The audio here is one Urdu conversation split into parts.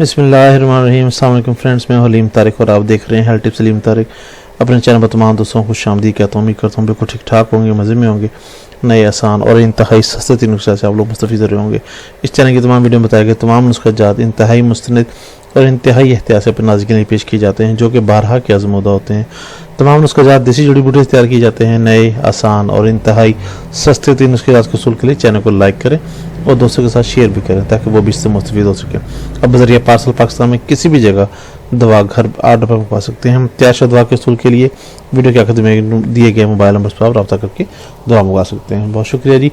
بسم اللہ الرحمن الرحیم۔ السلام علیکم فرینڈس میں حلیم طارق اور آپ دیکھ رہے ہیں ہیلتھ ٹپ سلیم طارق۔ اپنے چینل پر تمام دوستوں کو خوش آمدید کہتا ہوں، امید کرتا ہوں بالکل ٹھیک ٹھاک ہوں گے، مزے میں ہوں گے، نئے، آسان اور انتہائی سستے تین نسخے سے آپ لوگ مستفید رہے ہوں گے۔ اس چینل کی تمام ویڈیو میں بتائے گئے تمام نسخہ جات انتہائی مستند اور انتہائی احتیاط سے اپنے ناظرین کے لیے پیش کیے جاتے ہیں، جو کہ بارہا کے آزمودہ ہوتے ہیں۔ تمام نسخہ جات دیسی جڑی بوٹی تیار کی جاتے ہیں، نئے، آسان اور انتہائی سستے تین نسخے جات کے حصول کے لیے۔ چینل کو لائک کریں۔ اور دوستوں کے ساتھ شیئر بھی کریں تاکہ وہ بھی اس سے مستفید ہو سکیں۔ اب بذریعہ پارسل پاکستان میں کسی بھی جگہ دوا گھر آرڈر پر پا سکتے ہیں۔ ہم تیار شدہ دوا کے حصول کے لیے ویڈیو کے آخر میں دیے گئے موبائل نمبر پر آپ رابطہ کر کے دوا منگوا سکتے ہیں۔ بہت شکریہ جی۔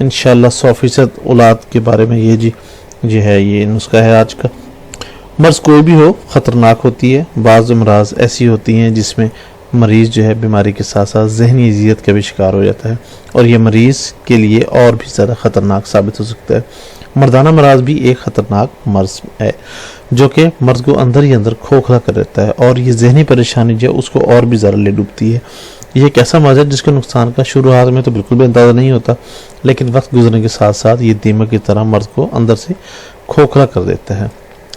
انشاءاللہ سو فیصد اولاد کے بارے میں یہ جی جی ہے، یہ نسخہ ہے آج کا۔ مرض کوئی بھی ہو، خطرناک ہوتی ہے۔ بعض امراض ایسی ہوتی ہیں جس میں مریض جو ہے بیماری کے ساتھ ساتھ ذہنی اذیت کا بھی شکار ہو جاتا ہے اور یہ مریض کے لیے اور بھی زیادہ خطرناک ثابت ہو سکتا ہے۔ مردانہ مرض بھی ایک خطرناک مرض ہے جو کہ مرض کو اندر ہی اندر کھوکھلا کر رہتا ہے اور یہ ذہنی پریشانی جو ہے اس کو اور بھی زیادہ لے ڈوبتی ہے۔ یہ ایک ایسا مرض ہے جس کے نقصان کا شروعات میں تو بالکل بھی اندازہ نہیں ہوتا، لیکن وقت گزرنے کے ساتھ ساتھ یہ دیمک کی طرح مرض کو اندر سے کھوکھلا کر دیتا ہے۔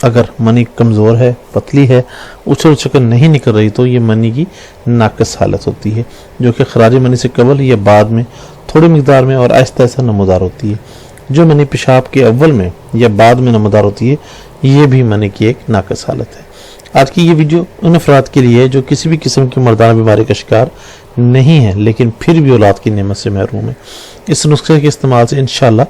اگر منی کمزور ہے، پتلی ہے اچھل چکر نہیں نکل رہی، تو یہ منی کی ناقص حالت ہوتی ہے، جو کہ خراج منی سے قبل یا بعد میں تھوڑی مقدار میں اور آہستہ آہستہ نمودار ہوتی ہے۔ جو منی پیشاب کے اول میں یا بعد میں نمودار ہوتی ہے، یہ بھی منی کی ایک ناقص حالت ہے۔ آج کی یہ ویڈیو ان افراد کے لیے جو کسی بھی قسم کی مردانہ بیماری کا شکار نہیں ہے لیکن پھر بھی اولاد کی نعمت سے محروم ہے اس نسخے کے استعمال سے انشاءاللہ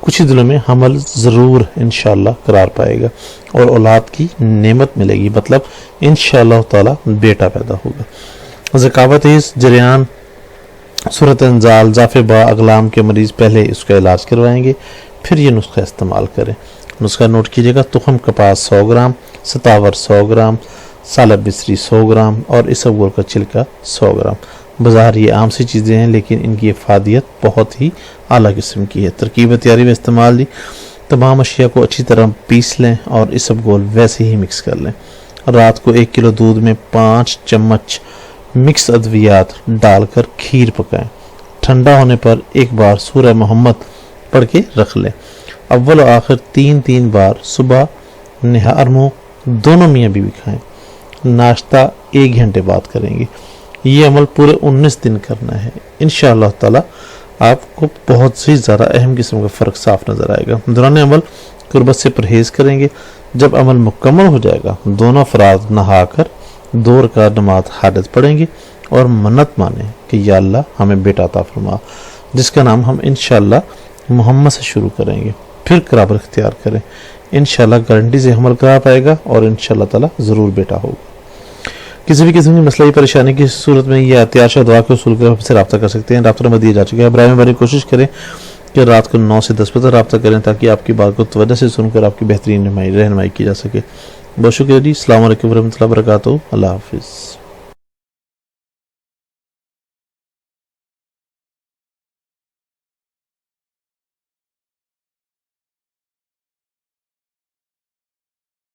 کچھ ہی دلوں میں حمل ضرور انشاءاللہ قرار پائے گا اور اولاد کی نعمت ملے گی۔ مطلب انشاءاللہ تعالی بیٹا پیدا ہوگا۔ ذکاوت اس جریان صورت انزال، ضعف با، اغلام کے مریض پہلے اس کا علاج کروائیں گے، پھر یہ نسخہ استعمال کریں۔ نسخہ نوٹ کیجیے گا، تخم کپاس سو گرام، ستاور سو گرام، سالب بسری سو گرام اور اسبگول کا چلکا سو گرام۔ بظاہر یہ عام سی چیزیں ہیں، لیکن ان کی افادیت بہت ہی اعلیٰ قسم کی ہے۔ ترکیب تیاری میں استعمال دی۔ تمام اشیاء کو اچھی طرح پیس لیں اور اسب گول ویسے ہی مکس کر لیں۔ رات کو ایک کلو دودھ میں پانچ چمچ مکس ادویات ڈال کر کھیر پکائیں۔ ٹھنڈا ہونے پر ایک بار سورہ محمد پڑھ کے رکھ لیں۔ اول و آخر تین تین بار صبح نہار منہ دونوں میاں بھی کھائیں۔ ناشتہ ایک گھنٹے بعد کریں گے۔ یہ عمل پورے انیس دن کرنا ہے۔ انشاءاللہ تعالی آپ کو بہت سی زیادہ اہم قسم کا فرق صاف نظر آئے گا۔ دوران عمل قربت سے پرہیز کریں گے۔ جب عمل مکمل ہو جائے گا، دونوں افراد نہا کر دو رکعت نماز حادث پڑھیں گے اور منت مانیں کہ یا اللہ ہمیں بیٹا عطا فرما۔ جس کا نام ہم انشاءاللہ محمد سے شروع کریں گے۔ پھر قرابر اختیار کریں۔ انشاءاللہ گارنٹی سے حمل کرا پائے گا اور انشاءاللہ تعالی ضرور بیٹا ہوگا۔ کسی بھی قسم کی مسئلہ پریشانی کی صورت میں یہ احتیاط دعا کے اصول کر سے رابطہ کر سکتے ہیں۔ رابطہ نمبر دیا جا چکا ہے۔ برائے باری کوشش کریں کہ رات کو نو سے دس بجے رابطہ کریں تاکہ آپ کی بات کو توجہ سے سن کر آپ کی بہترین رہنمائی کی جا سکے۔ بہت شکریہ جی۔ السلام علیکم ورحمۃ اللہ وبرکاتہ۔ اللہ حافظ۔